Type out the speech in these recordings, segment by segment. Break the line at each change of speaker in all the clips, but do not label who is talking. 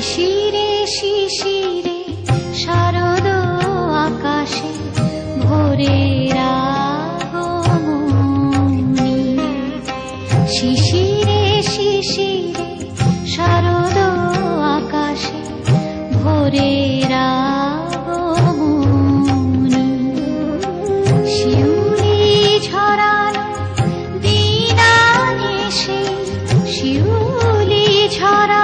শিশিরে শিশিরে, শারদ আকাশে ভোরের শিশিরে শিশিরে, শারদ আকাশে ভোরের শিউরি ঝরানো দিন শিউলি ঝরা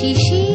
嘻嘻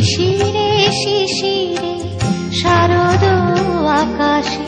শিশিরে শিশিরে শারদ আকাশে।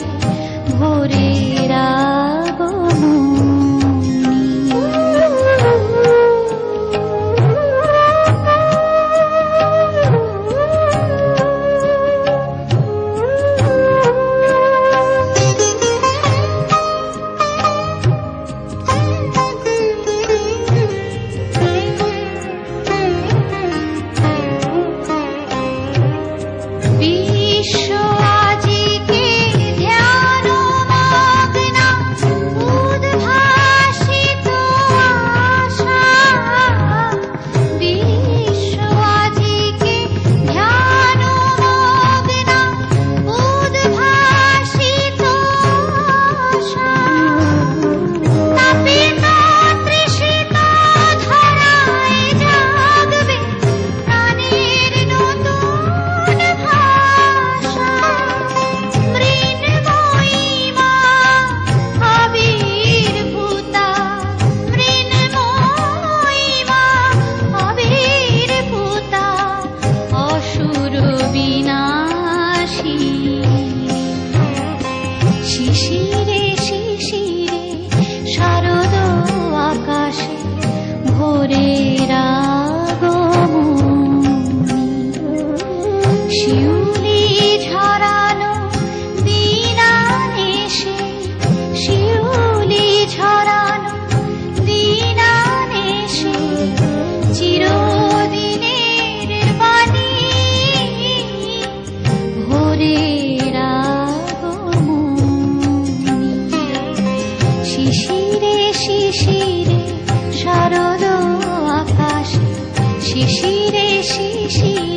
she শিশিরে শিশিরে শারদ আকাশ। শিশিরে শিশিরে।